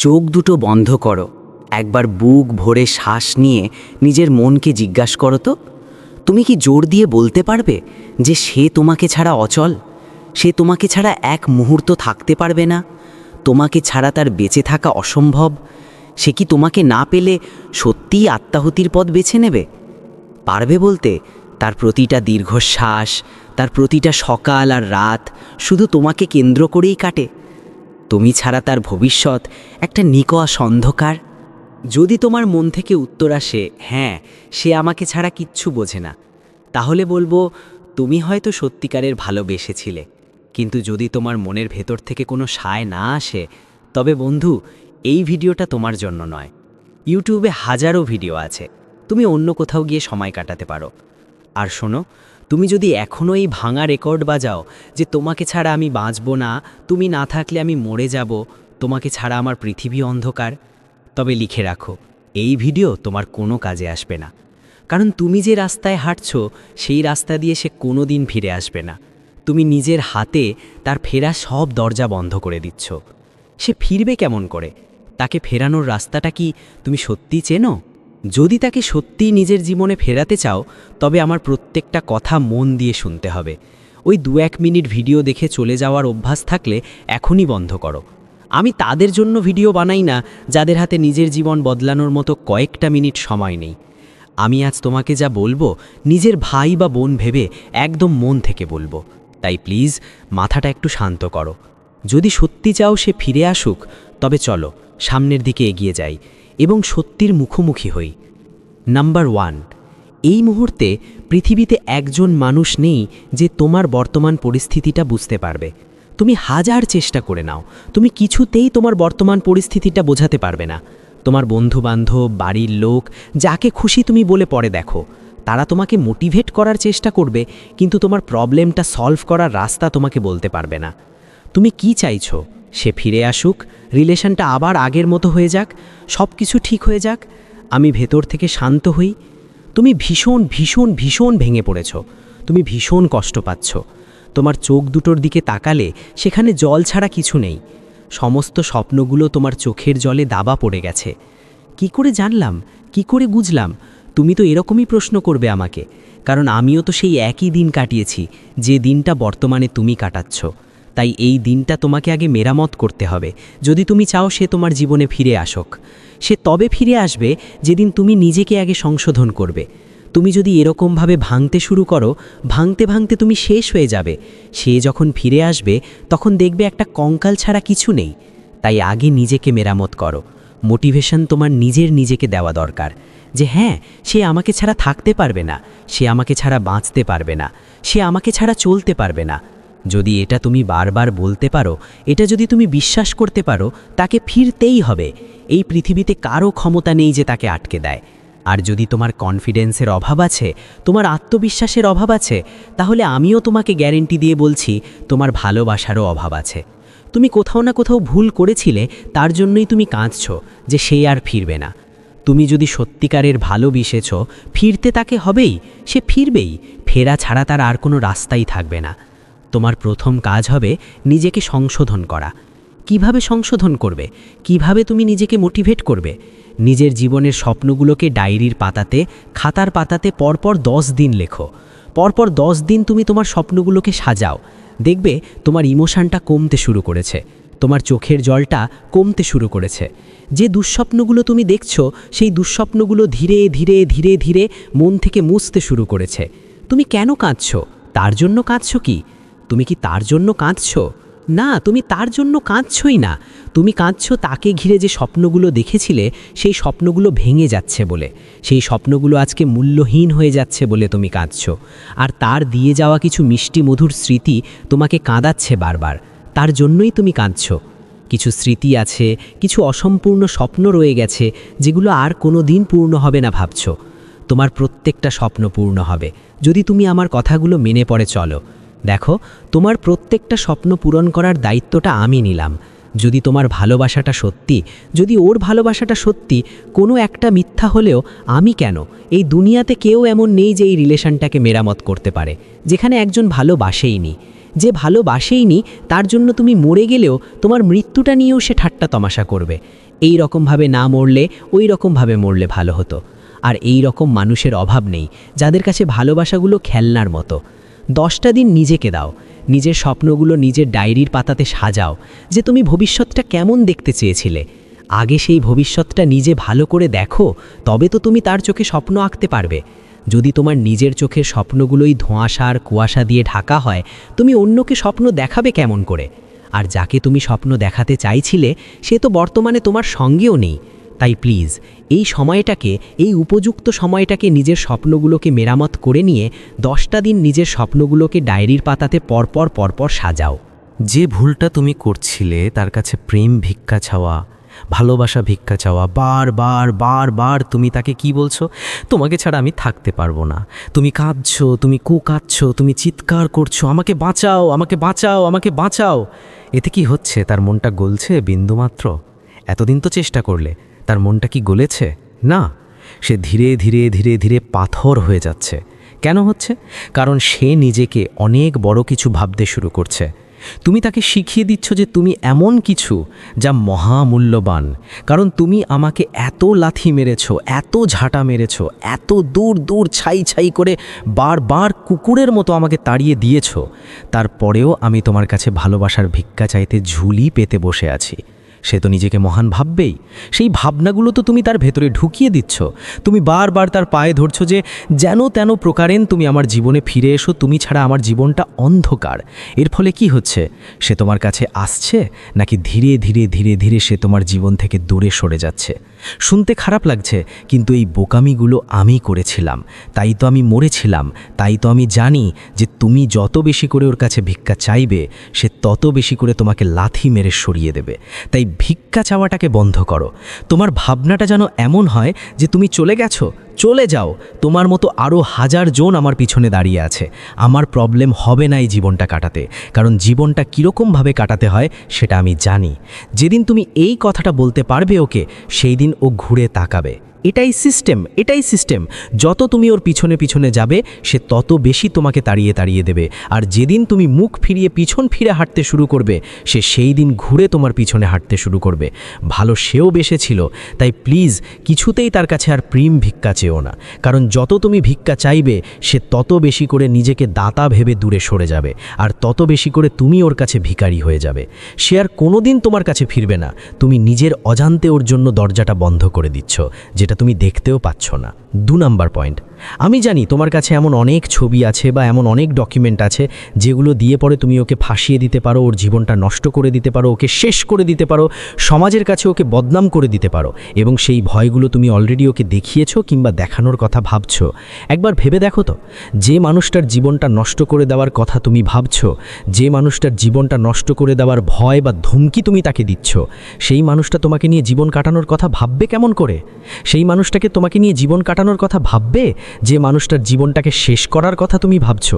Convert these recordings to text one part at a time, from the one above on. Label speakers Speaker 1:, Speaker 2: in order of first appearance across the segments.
Speaker 1: চোখ দুটো বন্ধ করো। একবার বুক ভরে শ্বাস নিয়ে নিজের মনকে জিজ্ঞাসা করো তো, তুমি কি জোর দিয়ে বলতে পারবে যে সে তোমাকে ছাড়া অচল? সে তোমাকে ছাড়া এক মুহূর্ত থাকতে পারবে না? তোমাকে ছাড়া তার বেঁচে থাকা অসম্ভব? সে কি তোমাকে না পেলে সত্যিই আত্মাহুতির পথ বেছে নেবে? পারবে বলতে, তার প্রতিটা দীর্ঘশ্বাস, তার প্রতিটা সকাল আর রাত শুধু তোমাকে কেন্দ্র করেই কাটে। তুমি ছাড়া তার ভবিষ্যৎ একটা নিকোয়াস অন্ধকার? যদি তোমার মন থেকে উত্তর আসে হ্যাঁ সে আমাকে ছাড়া কিচ্ছু বোঝে না, তাহলে বলব, তুমি হয়তো সত্যিকারের ভালোবেসেছিলে। কিন্তু যদি তোমার মনের ভেতর থেকে কোনো সায় না আসে, তবে বন্ধু, এই ভিডিওটা তোমার জন্য নয়। ইউটিউবে হাজারো ভিডিও আছে। তুমি অন্য কোথাও গিয়ে সময় কাটাতে পারো। আর শোনো তুমি যদি এখনও এই ভাঙা রেকর্ড বাজাও যে তোমাকে ছাড়া আমি বাঁচব না, তুমি না থাকলে আমি মরে যাব, তোমাকে ছাড়া আমার পৃথিবী অন্ধকার। তবে লিখে রাখো, এই ভিডিও তোমার কোনো কাজে আসবে না। কারণ তুমি যে রাস্তায় হাঁটছো, সেই রাস্তা দিয়ে সে কোনো দিন ফিরে আসবে না। তুমি নিজের হাতে তার ফেরা সব দরজা বন্ধ করে দিচ্ছ। সে ফিরবে কেমন করে? তাকে ফেরানোর রাস্তাটা কি তুমি সত্যি চেনো? যদি তাকে সত্যিই নিজের জীবনে ফেরাতে চাও, তবে আমার প্রত্যেকটা কথা মন দিয়ে শুনতে হবে। ওই দু এক মিনিট ভিডিও দেখে চলে যাওয়ার অভ্যাস থাকলে এখনই বন্ধ করো। আমি তাদের জন্য ভিডিও বানাই না, যাদের হাতে নিজের জীবন বদলানোর মতো কয়েকটা মিনিট সময় নেই। আমি আজ তোমাকে যা বলব, নিজের ভাই বা বোন ভেবে একদম মন থেকে বলব। তাই প্লিজ, মাথাটা একটু শান্ত করো। যদি সত্যি চাও সে ফিরে আসুক, তবে চলো, সামনের দিকে এগিয়ে যাই। এবং সত্যির মুখোমুখি হই। নাম্বার ওয়ান, এই মুহূর্তে পৃথিবীতে একজন মানুষ নেই যে তোমার বর্তমান পরিস্থিতিটা বুঝতে পারবে। তুমি হাজার চেষ্টা করে নাও, তুমি কিছুতেই তোমার বর্তমান পরিস্থিতিটা বোঝাতে পারবে না। তোমার বন্ধুবান্ধব, বাড়ির লোক, যাকে খুশি তুমি বলে পরে দেখো। তারা তোমাকে মোটিভেট করার চেষ্টা করবে, কিন্তু তোমার প্রবলেমটা সলভ করার রাস্তা তোমাকে বলতে পারবে না। তুমি কি চাইছো? সে ফিরে আসুক, রিলেশনটা আবার আগের মতো হয়ে যাক সব কিছু ঠিক হয়ে যাক, আমি ভেতর থেকে শান্ত হই। তুমি ভীষণ ভীষণ ভীষণ ভেঙে পড়েছ, তুমি ভীষণ কষ্ট পাচ্ছ। তোমার চোখ দুটোর দিকে তাকালে সেখানে জল ছাড়া কিছু নেই। সমস্ত স্বপ্নগুলো তোমার চোখের জলে দাবা পড়ে গেছে। কি করে জানলাম? কি করে বুঝলাম? তুমি তো এরকমই প্রশ্ন করবে আমাকে, কারণ আমিও তো সেই একই দিন কাটিয়েছি, যে দিনটা বর্তমানে তুমি কাটাচ্ছ। তাই এই দিনটা তোমাকে আগে মেরামত করতে হবে। যদি তুমি চাও সে তোমার জীবনে ফিরে আসুক। সে তবে ফিরে আসবে যেদিন তুমি নিজেকে আগে সংশোধন করবে। তুমি যদি এরকমভাবে ভাঙতে শুরু করো, ভাঙতে ভাঙতে তুমি শেষ হয়ে যাবে। সে যখন ফিরে আসবে, তখন দেখবে একটা কঙ্কাল ছাড়া কিছু নেই। তাই আগে নিজেকে মেরামত করো। মোটিভেশন তোমার নিজের নিজেকে দেওয়া দরকার। যে হ্যাঁ সে আমাকে ছাড়া থাকতে পারবে না। সে আমাকে ছাড়া বাঁচতে পারবে না। সে আমাকে ছাড়া চলতে পারবে না। যদি এটা তুমি বারবার বলতে পারো, এটা যদি তুমি বিশ্বাস করতে পারো, তাকে ফিরতেই হবে। এই পৃথিবীতে কারও ক্ষমতা নেই যে তাকে আটকে দেয়। আর যদি তোমার কনফিডেন্সের অভাব আছে, তোমার আত্মবিশ্বাসের অভাব আছে, তাহলে আমিও তোমাকে গ্যারেন্টি দিয়ে বলছি, তোমার ভালোবাসারও অভাব আছে। তুমি কোথাও না কোথাও ভুল করেছিলে, তার জন্যই তুমি কাঁদছ যে সে আর ফিরবে না। তুমি যদি সত্যিকারের ভালোবেসেছ, ফিরতে তাকে হবেই, সে ফিরবেই। ফেরা ছাড়া তার আর কোনো রাস্তাই থাকবে না। তোমার প্রথম কাজ হবে নিজেকে সংশোধন করা। কীভাবে সংশোধন করবে? কীভাবে তুমি নিজেকে মোটিভেট করবে? নিজের জীবনের স্বপ্নগুলোকে ডায়েরির পাতাতে, খাতার পাতাতে পরপর দশ দিন লেখো। পরপর দশ দিন তুমি তোমার স্বপ্নগুলোকে সাজাও। দেখবে তোমার ইমোশনটা কমতে শুরু করেছে। তোমার চোখের জলটা কমতে শুরু করেছে। যে দুঃস্বপ্নগুলো তুমি দেখছ, সেই দুঃস্বপ্নগুলো ধীরে ধীরে ধীরে ধীরে মন থেকে মুছতে শুরু করেছে। তুমি কেন কাঁদছো? তার জন্য কাঁদছো কি? তুমি কি তার জন্য কাঁদছ? না, তুমি তার জন্য কাঁদছই না। তুমি কাঁদছ তাকে ঘিরে যে স্বপ্নগুলো দেখেছিলে, সেই স্বপ্নগুলো ভেঙে যাচ্ছে বলে। সেই স্বপ্নগুলো আজকে মূল্যহীন হয়ে যাচ্ছে বলে তুমি কাঁদছ। আর তার দিয়ে যাওয়া কিছু মিষ্টি মধুর স্মৃতি তোমাকে কাঁদাচ্ছে বারবার। তার জন্যই তুমি কাঁদছ। কিছু স্মৃতি আছে, কিছু অসম্পূর্ণ স্বপ্ন রয়ে গেছে, যেগুলো আর কোনো দিন পূর্ণ হবে না ভাবছ। তোমার প্রত্যেকটা স্বপ্ন পূর্ণ হবে। যদি তুমি আমার কথাগুলো মেনে পড়ে চলো। দেখো, তোমার প্রত্যেকটা স্বপ্ন পূরণ করার দায়িত্বটা আমি নিলাম। যদি তোমার ভালোবাসাটা সত্যি, যদি ওর ভালোবাসাটা সত্যি, কোনো একটা মিথ্যা হলেও আমি কেন? এই দুনিয়াতে কেউ এমন নেই যে এই রিলেশনটাকে মেরামত করতে পারে, যেখানে একজন ভালোবাসেই নি।
Speaker 2: যে ভালোবাসেইনি তার জন্য তুমি মরে গেলেও তোমার মৃত্যুটা নিয়েও সে ঠাট্টা তমাশা করবে। এই রকমভাবে না মরলে, ওই রকমভাবে মরলে ভালো হতো। আর এই রকম মানুষের অভাব নেই, যাদের কাছে ভালোবাসাগুলো খেলনার মতো। দশটা দিন নিজেকে দাও। নিজের স্বপ্নগুলো নিজের ডায়েরির পাতাতে সাজাও যে তুমি ভবিষ্যৎটা কেমন দেখতে চেয়েছিলে। আগে সেই ভবিষ্যৎটা নিজে ভালো করে দেখো, তবে তো তুমি তার চোখে স্বপ্ন আঁকতে পারবে। যদি তোমার নিজের চোখের স্বপ্নগুলোই ধোঁয়াশার কুয়াশা দিয়ে ঢাকা হয়, তুমি অন্যকে স্বপ্ন দেখাবে কেমন করে? আর যাকে তুমি স্বপ্ন দেখাতে চাইছিলে, সে তো বর্তমানে তোমার সঙ্গেও নেই। তাই প্লিজ এই সময়টাকে, এই উপযুক্ত সময়টাকে নিজের স্বপ্নগুলোকে মেরামত করে নিয়ে দশটা দিন নিজের স্বপ্নগুলোকে ডায়েরির পাতাতে পরপর পরপর সাজাও।
Speaker 1: যে ভুলটা তুমি করছিলে, তার কাছে প্রেম ভিক্ষা চাওয়া, ভালোবাসা ভিক্ষা চাওয়া, বার বার বার বার তুমি তাকে কি বলছো? তোমাকে ছাড়া আমি থাকতে পারব না। তুমি কাঁদছো, তুমি কুকাচ্ছ, তুমি চিৎকার করছ, আমাকে বাঁচাও আমাকে বাঁচাও আমাকে বাঁচাও। এতে কি হচ্ছে? তার মনটা গলছে বিন্দুমাত্র? এতদিন তো চেষ্টা করলে। তার মনটা কি গলেছে? না। সে ধীরে ধীরে ধীরে ধীরে পাথর হয়ে যাচ্ছে। কেন হচ্ছে? কারণ সে নিজেকে অনেক বড় কিছু ভাবতে শুরু করছে। তুমি তাকে শিখিয়ে দিচ্ছ যে তুমি এমন কিছু যা মহামূল্যবান। কারণ তুমি আমাকে এত লাথি মেরেছ, এত ঝাঁটা মেরেছ, এত দূর দূর ছাই ছাই করে বারবার কুকুরের মতো আমাকে তাড়িয়ে দিয়েছ। তারপরেও আমি তোমার কাছে ভালোবাসার ভিক্ষা চাইতে ঝুলি পেতে বসে আছি। সে তো নিজেকে মহান ভাববেই। সেই ভাবনাগুলো তো তুমি তার ভেতরে ঢুকিয়ে দিচ্ছ। তুমি বারবার তার পায়ে ধরছো যে, যেন তেন প্রকারেন তুমি আমার জীবনে ফিরে এসো, তুমি ছাড়া আমার জীবনটা অন্ধকার। এর ফলে কি হচ্ছে? সে তোমার কাছে আসছে, নাকি ধীরে ধীরে ধীরে ধীরে সে তোমার জীবন থেকে দূরে সরে যাচ্ছে? শুনতে খারাপ লাগছে, কিন্তু এই বোকামিগুলো আমি করেছিলাম। তাই তো আমি মরেছিলাম। তাই তো আমি জানি যে তুমি যত বেশি করে ওর কাছে ভিক্ষা চাইবে, সে তত বেশি করে তোমাকে লাথি মেরে সরিয়ে দেবে। তাই ভিক্ষা চাওয়াটাকে বন্ধ করো। তোমার ভাবনাটা যেন এমন হয় যে তুমি চলে গেছো, চলে যাও। তোমার মতো আরও হাজার জন আমার পিছনে দাঁড়িয়ে আছে। আমার প্রবলেম হবে না এই জীবনটা কাটাতে। কারণ জীবনটা কীরকমভাবে কাটাতে হয় সেটা আমি জানি। যেদিন তুমি এই কথাটা বলতে পারবে ওকে সেই দিন ও ঘুরে তাকাবে। এটাই সিস্টেম এটাই সিস্টেম যত তুমি ওর পিছনে পিছনে যাবে, সে তত বেশি তোমাকে তাড়িয়ে তাড়িয়ে দেবে। আর যেদিন তুমি মুখ ফিরিয়ে পিছন ফিরে হাঁটতে শুরু করবে, সে সেই দিন ঘুরে তোমার পিছনে হাঁটতে শুরু করবে। ভালো সেও বেসেছিল, তাই প্লিজ কিছুতেই তার কাছে আর প্রেম ভিক্ষা চেও না। কারণ যত তুমি ভিক্ষা চাইবে, সে তত বেশি করে নিজেকে দাতা ভেবে দূরে সরে যাবে, আর তত বেশি করে তুমি ওর কাছে ভিখারি হয়ে যাবে। সে আর কোনোদিন তোমার কাছে ফিরবে না। তুমি নিজের অজান্তে ওর জন্য দরজাটা বন্ধ করে দিচ্ছ, যেটা তুমি দেখতেও পাচ্ছ না। দু নাম্বার পয়েন্ট। আমি জানি তোমার কাছে এমন অনেক ছবি আছে বা এমন অনেক ডকুমেন্ট আছে যেগুলো দিয়ে পরে তুমি ওকে ফাঁসিয়ে দিতে পারো, ওর জীবনটা নষ্ট করে দিতে পারো, ওকে শেষ করে দিতে পারো, সমাজের কাছে ওকে বদনাম করে দিতে পারো এবং সেই ভয়গুলো তুমি অলরেডি ওকে দেখিয়েছো কিংবা দেখানোর কথা ভাবছ। একবার ভেবে দেখো তো, যে মানুষটার জীবনটা নষ্ট করে দেওয়ার কথা তুমি ভাবছ, যে মানুষটার জীবনটা নষ্ট করে দেওয়ার ভয় বা ধমকি তুমি তাকে দিচ্ছ, সেই মানুষটা তোমাকে নিয়ে জীবন কাটানোর কথা ভাববে কেমন করে? সেই মানুষটাকে তোমাকে নিয়ে জীবন কাটানোর কথা ভাববে, যে মানুষটার জীবনটাকে শেষ করার কথা তুমি ভাবছ,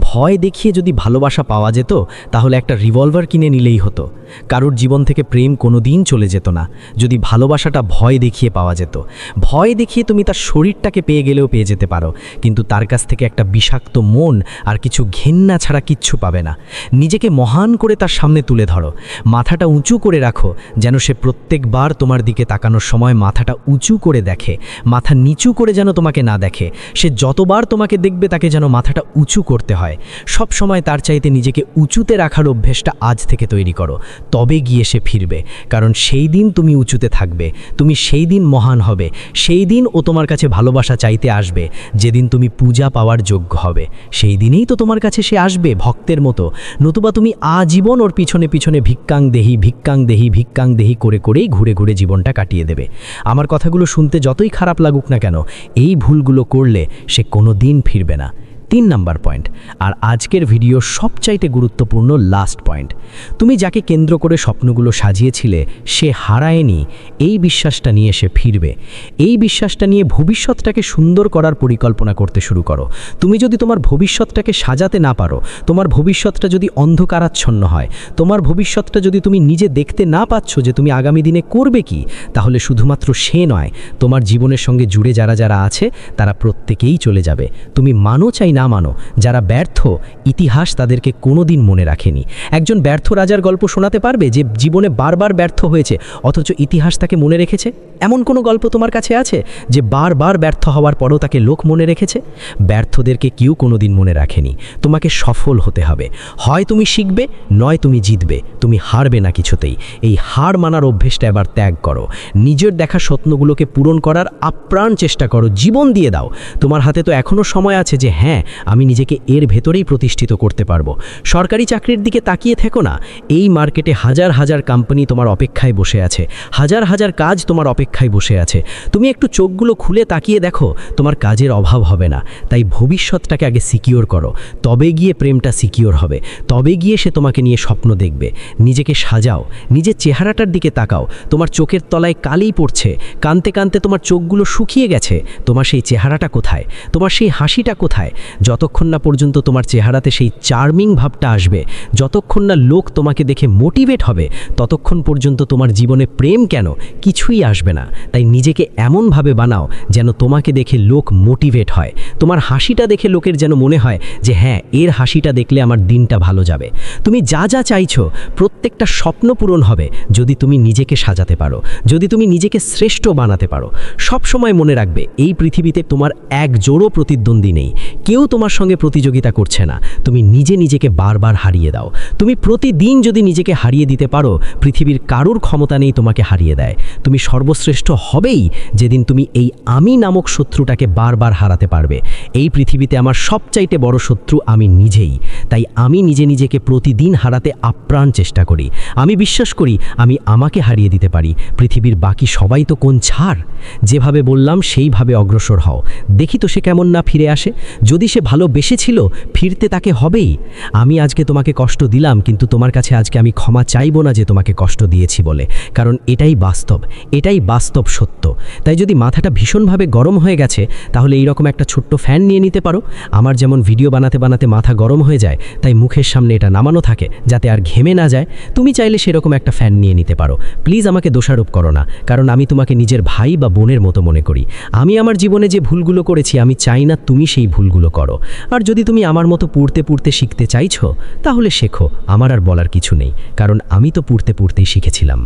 Speaker 1: ভয় দেখিয়ে যদি ভালোবাসা পাওয়া যেত, তাহলে একটা রিভলভার কিনে নিলেই হতো। কারোর জীবন থেকে প্রেম কোনো দিন চলে যেত না, যদি ভালোবাসাটা ভয় দেখিয়ে পাওয়া যেত। ভয় দেখিয়ে তুমি তার শরীরটাকে পেয়ে গেলেও পেয়ে যেতে পারো, কিন্তু তার কাছ থেকে একটা বিষাক্ত মন আর কিছু ঘেন্না ছাড়া কিচ্ছু পাবে না। নিজেকে মহান করে তার সামনে তুলে ধরো, মাথাটা উঁচু করে রাখো, যেন সে প্রত্যেকবার তোমার দিকে তাকানোর সময় মাথাটা উঁচু করে দেখে, মাথা নিচু করে যেন তোমাকে না দেখে। সে যতবার তোমাকে দেখবে, তাকে যেন মাথাটা উঁচু করতে হয়। সব সময় তার চাইতে নিজেকে উঁচুতে রাখার অভ্যেসটা আজ থেকে তৈরি করো। তবে গিয়ে সে ফিরবে। কারণ সেই দিন তুমি উঁচুতে থাকবে। তুমি সেই দিন মহান হবে। সেই দিন ও তোমার কাছে ভালোবাসা চাইতে আসবে। যেদিন তুমি পূজা পাওয়ার যোগ্য হবে। সেই দিনেই তো তোমার কাছে সে আসবে, ভক্তের মতো। নতুবা তুমি আজীবন ওর পিছনে পিছনে ভিক্ষাং দেহি ভিক্ষাং দেহি ভিক্ষাং দেহি করে করেই ঘুরে ঘুরে জীবনটা কাটিয়ে দেবে। আমার কথাগুলো শুনতে যতই খারাপ লাগুক না কেন এই ভুলগুলো করলে সে কোনো দিন ফিরবে না। তিন নাম্বার পয়েন্ট। আর আজকের ভিডিও সবচাইতে গুরুত্বপূর্ণ লাস্ট পয়েন্ট। তুমি যাকে কেন্দ্র করে স্বপ্নগুলো সাজিয়েছিলে, সে হারায়নি। এই বিশ্বাসটা নিয়ে সে ফিরবে। এই বিশ্বাসটা নিয়ে ভবিষ্যৎটাকে সুন্দর করার পরিকল্পনা করতে শুরু করো। তুমি যদি তোমার ভবিষ্যৎটাকে সাজাতে না পারো, তোমার ভবিষ্যৎটা যদি অন্ধকারাচ্ছন্ন হয়, তোমার ভবিষ্যৎটা যদি তুমি নিজে দেখতে না পাচ্ছ যে তুমি আগামী দিনে করবে কি, তাহলে শুধুমাত্র সে নয়, তোমার জীবনের সঙ্গে জুড়ে যারা যারা আছে, তারা প্রত্যেকেই চলে যাবে। তুমি মানো চাই না
Speaker 2: মানো, যারা ব্যর্থ, ইতিহাস তাদেরকে কোনোদিন মনে রাখেনি। একজন ব্যর্থ রাজার গল্প শোনাতে পারবে যে জীবনে বারবার ব্যর্থ হয়েছে, অথচ ইতিহাস তাকে মনে রেখেছে? এমন কোনো গল্প তোমার কাছে আছে, যে বারবার ব্যর্থ হওয়ার পরও তাকে লোক মনে রেখেছে? ব্যর্থদেরকে কেউ কোনোদিন মনে রাখেনি। তোমাকে সফল হতে হবে। হয় তুমি শিখবে, নয় তুমি জিতবে, তুমি হারবে না কিছুতেই। এই হার মানার অভ্যেসটা এবার ত্যাগ করো। নিজের দেখা স্বপ্নগুলোকে পূরণ করার আপ্রাণ চেষ্টা করো। জীবন দিয়ে দাও। তোমার হাতে তো এখনও সময় আছে যে হ্যাঁ আমি নিজেকে এর ভেতরেই প্রতিষ্ঠিত করতে পারব। সরকারি চাকরির দিকে তাকিয়ে থেকো না। এই মার্কেটে হাজার হাজার কোম্পানি তোমার অপেক্ষায় বসে আছে। হাজার হাজার কাজ তোমার অপেক্ষায় বসে আছে। তুমি একটু চোখগুলো খুলে তাকিয়ে দেখো, তোমার কাজের অভাব হবে না। তাই ভবিষ্যৎটাকে আগে সিকিওর করো। তবে গিয়ে প্রেমটা সিকিওর হবে। তবে গিয়ে সে তোমাকে নিয়ে স্বপ্ন দেখবে। নিজেকে সাজাও। নিজের চেহারাটার দিকে তাকাও। তোমার চোখের তলায় কালেই পড়ছে। কানতে কানতে তোমার চোখগুলো শুকিয়ে গেছে। তোমার সেই চেহারাটা কোথায়? তোমার সেই হাসিটা কোথায়? যতক্ষণ না পর্যন্ত তোমার চেহারাতে সেই চার্মিং ভাবটা আসবে, যতক্ষণ না লোক তোমাকে দেখে মোটিভেট হবে, ততক্ষণ পর্যন্ত তোমার জীবনে প্রেম কেন কিছুই আসবে না। তাই নিজেকে এমনভাবে বানাও যেন তোমাকে দেখে লোক মোটিভেট হয়। তোমার হাসিটা দেখে লোকের যেন মনে হয় যে হ্যাঁ এর হাসিটা দেখলে আমার দিনটা ভালো যাবে। তুমি যা যা চাইছো, প্রত্যেকটা স্বপ্ন পূরণ হবে যদি তুমি নিজেকে সাজাতে পারো, যদি তুমি নিজেকে শ্রেষ্ঠ বানাতে পারো। সব সময় মনে রাখবে, এই পৃথিবীতে তোমার এক জোড়ো প্রতিদ্বন্দ্বী নেই। কেউ তোমার সঙ্গে প্রতিযোগিতা করছে না। তুমি নিজে নিজেকে বারবার হারিয়ে দাও। তুমি প্রতিদিন যদি নিজেকে হারিয়ে দিতে পারো, পৃথিবীর কারুর ক্ষমতা নেই তোমাকে হারিয়ে দেয়। তুমি সর্বশ্রেষ্ঠ হবেই যেদিন তুমি এই আমি নামক শত্রুটাকে বারবার হারাতে পারবে। এই পৃথিবীতে আমার সবচাইতে বড় শত্রু আমি নিজেই। তাই আমি নিজে নিজেকে প্রতিদিন হারাতে আপ্রাণ চেষ্টা করি। আমি বিশ্বাস করি আমি আমাকে হারিয়ে দিতে পারি। পৃথিবীর বাকি সবাই তো কোন ছাড়? যেভাবে বললাম সেইভাবে অগ্রসর হও। দেখি তো সে কেমন না ফিরে আসে। যদি সে ভালোবেসেছিল ফিরতে তাকে হবেই। আমি আজকে তোমাকে কষ্ট দিলাম, কিন্তু তোমার কাছে আজকে আমি ক্ষমা চাইব না যে তোমাকে কষ্ট দিয়েছি বলে। কারণ এটাই বাস্তব এটাই বাস্তব সত্য। তাই যদি মাথাটা ভীষণভাবে গরম হয়ে গেছে, তাহলে এই রকম একটা ছোট্ট ফ্যান নিয়ে নিতে পারো। আমার যেমন ভিডিও বানাতে বানাতে মাথা গরম হয়ে যায়, তাই মুখের সামনে এটা নামানো থাকে, যাতে আর ঘেমে না যায়। তুমি চাইলে সেরকম একটা ফ্যান নিয়ে নিতে পারো। প্লিজ আমাকে দোষারোপ করো না, কারণ আমি তোমাকে নিজের ভাই বা বোনের মতো মনে করি। আমি আমার জীবনে যে ভুলগুলো করেছি, আমি চাই না তুমি সেই ভুলগুলো করো। আর যদি তুমি আমার মতো পড়তে পড়তে শিখতে চাইছো, তাহলে শেখো, আমার আর বলার কিছু নেই, কারণ আমি তো পড়তে পড়তেই শিখেছিলাম।